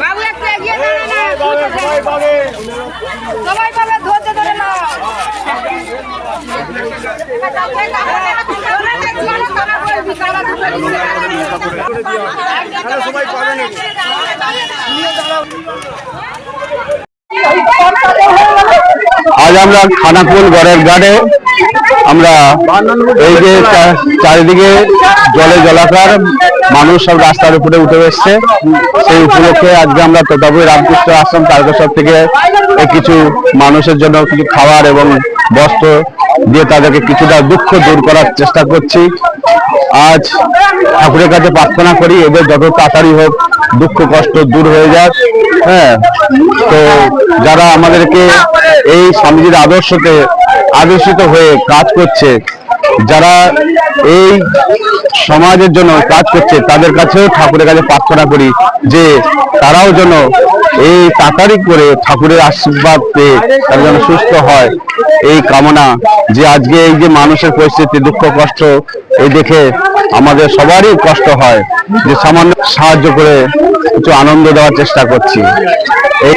বাবু একটু এগিয়ে না সবাই পাবে সবাই পাবে ধরতে ধরে না। আমরা খানাকুল গড়ের ঘাটে আমরা এই যে চারিদিকে জলে জলাকার মানুষ সব রাস্তার উপরে উঠে এসছে। সেই উপলক্ষে আজকে আমরা তোতাপুর রামকৃষ্ণ আশ্রম তারকেশ্বর থেকে কিছু মানুষের জন্য কিছু খাবার এবং বস্ত্র দিয়ে তাদেরকে কিছুটা দুঃখ দূর করার চেষ্টা করছি। আজ ঠাকুরের কাছে প্রার্থনা করি, এদের যত তাড়াতাড়ি হোক দুঃখ কষ্ট দূর হয়ে যাক। তো যারা আমাদেরকে এই স্বামীজির আদর্শতে আদর্শিত হয়ে কাজ করছে, যারা এই সমাজের জন্য কাজ করছে, তাদের কাছেও ঠাকুরের কাছে প্রার্থনা করি যে তারাও যেন এই তাড়াতাড়ি করে ঠাকুরের আশীর্বাদ পেয়ে তারা যেন সুস্থ হয়। এই কামনা যে আজকে এই যে মানুষের পরিস্থিতি, দুঃখ, কষ্ট, এই দেখে আমাদের সবারই কষ্ট হয় যে সামান্য সাহায্য করে কিছু আনন্দ দেওয়ার চেষ্টা করছি। এই